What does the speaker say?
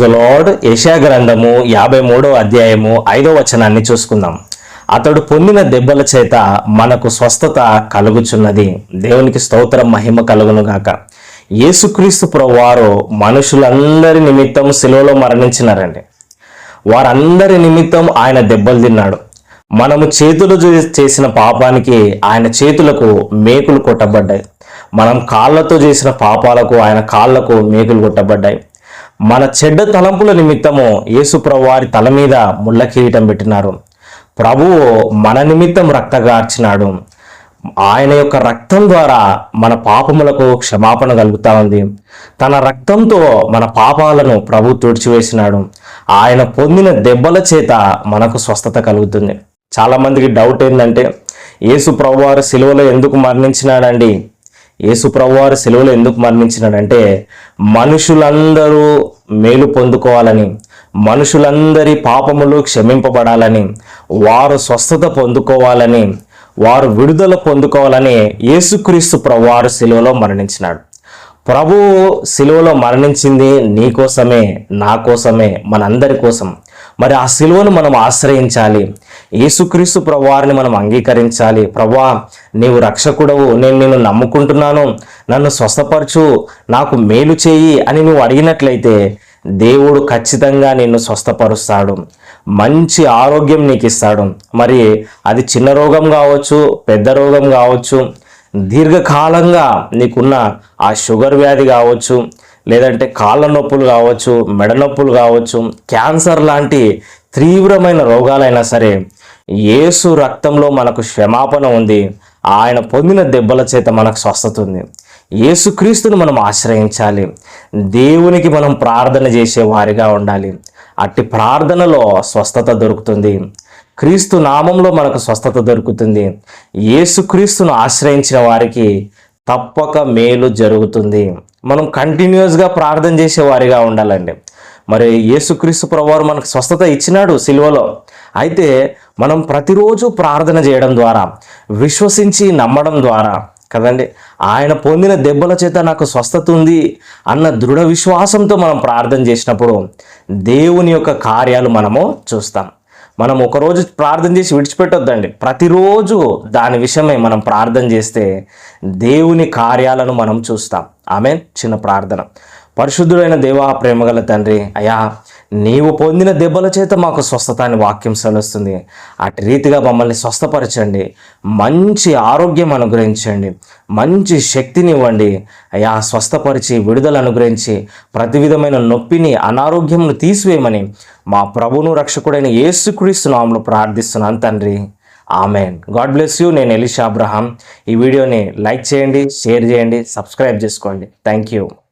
Lord యశా గ్రంథము యాభై మూడో అధ్యాయము ఐదో వచనాన్ని చూసుకుందాం. అతడు పొందిన దెబ్బల చేత మనకు స్వస్థత కలుగుచున్నది. దేవునికి స్తోత్ర మహిమ కలుగునుగాక యేసుక్రీస్తు ప్రభువారు మనుషులందరి నిమిత్తం శిలువలో మరణించినారండి. వారందరి నిమిత్తం ఆయన దెబ్బలు తిన్నాడు. మనము చేతులు చేసిన పాపానికి ఆయన చేతులకు మేకులు కొట్టబడ్డాయి. మనం కాళ్ళతో చేసిన పాపాలకు ఆయన కాళ్ళకు మేకులు కొట్టబడ్డాయి. మన చెడ్డ తలంపుల నిమిత్తము యేసుప్రభు వారి తల మీద ముళ్ళ కిరీటం పెట్టినారు ప్రభువు మన నిమిత్తం రక్తగార్చినాడు. ఆయన యొక్క రక్తం ద్వారా మన పాపములకు క్షమాపణ కలుగుతా ఉంది. తన రక్తంతో మన పాపాలను ప్రభు తుడిచివేసినాడు. ఆయన పొందిన దెబ్బల చేత మనకు స్వస్థత కలుగుతుంది. చాలామందికి డౌట్ ఏంటంటే యేసు ప్రభువారు సిలువలో ఎందుకు మరణించినాడండి? యేసుప్రభు వారు సెలవులో ఎందుకు మరణించినాడంటే మనుషులందరూ మేలు పొందుకోవాలని మనుషులందరి పాపములు క్షమింపబడాలని వారు స్వస్థత పొందుకోవాలని వారు విడుదల పొందుకోవాలని యేసుక్రీస్తు ప్రభువారు సెలవులో మరణించినాడు. ప్రభువు సిలువలో మరణించింది నీ కోసమే నా కోసమే మనందరి కోసం. మరి ఆ సిలువను మనం ఆశ్రయించాలి. యేసుక్రీస్తు ప్రభువారిని మనం అంగీకరించాలి. ప్రభా నీవు రక్షకుడవు. నేను నిన్ను నమ్ముకుంటున్నాను. నన్ను స్వస్థపరచు. నాకు మేలు చేయి అని నువ్వు అడిగినట్లయితే దేవుడు ఖచ్చితంగా నిన్ను స్వస్థపరుస్తాడు. మంచి ఆరోగ్యం నీకు ఇస్తాడు మరి అది చిన్న రోగం కావచ్చు పెద్ద రోగం కావచ్చు దీర్ఘకాలంగా నీకున్న ఆ షుగర్ వ్యాధి కావచ్చు లేదంటే కాళ్ళ నొప్పులు కావచ్చు మెడ నొప్పులు కావచ్చు క్యాన్సర్ లాంటి తీవ్రమైన రోగాలైనా సరే యేసు రక్తంలో మనకు క్షమాపణ ఉంది. ఆయన పొందిన దెబ్బల చేత మనకు స్వస్థత ఉంది యేసుక్రీస్తుని మనం ఆశ్రయించాలి. దేవునికి మనం ప్రార్థన చేసే వారిగా ఉండాలి. అట్టి ప్రార్థనలో స్వస్థత దొరుకుతుంది. క్రీస్తు నామంలో మనకు స్వస్థత దొరుకుతుంది. యేసుక్రీస్తును ఆశ్రయించిన వారికి తప్పక మేలు జరుగుతుంది. మనం కంటిన్యూస్గా ప్రార్థన చేసేవారిగా ఉండాలండి. మరి యేసుక్రీస్తు ప్రభువారు మనకు స్వస్థత ఇచ్చినాడు సిలువలో. అయితే మనం ప్రతిరోజు ప్రార్థన చేయడం ద్వారా విశ్వసించి నమ్మడం ద్వారా కదండి ఆయన పొందిన దెబ్బల చేత నాకు స్వస్థత ఉంది అన్న దృఢ విశ్వాసంతో మనం ప్రార్థన చేసినప్పుడు దేవుని యొక్క కార్యాలు మనము చూస్తాం. మనం ఒకరోజు ప్రార్థన చేసి విడిచిపెట్టొద్దండి. ప్రతిరోజు దాని విషయమై మనం ప్రార్థన చేస్తే దేవుని కార్యాలను మనం చూస్తాం. ఆమె చిన్న ప్రార్థన. పరిశుద్ధుడైన దేవా ప్రేమగల తండ్రి అయా నీవు పొందిన దెబ్బల చేత మాకు స్వస్థత అని వాక్యం సెలవుస్తుంది. అటు రీతిగా మమ్మల్ని స్వస్థపరచండి. మంచి ఆరోగ్యం అనుగ్రహించండి. మంచి శక్తిని ఇవ్వండి. అయా స్వస్థపరిచి విడుదల అనుగ్రహించి ప్రతి విధమైన నొప్పిని అనారోగ్యంను తీసివేయమని మా ప్రభును రక్షకుడైన యేసుక్రీస్తు నామంలో ప్రార్థిస్తున్నాను తండ్రి. ఆమెన్. God bless you. నేను ఎలిషా అబ్రహాం. ఈ వీడియోని లైక్ చేయండి షేర్ చేయండి సబ్స్క్రైబ్ చేసుకోండి. Thank you.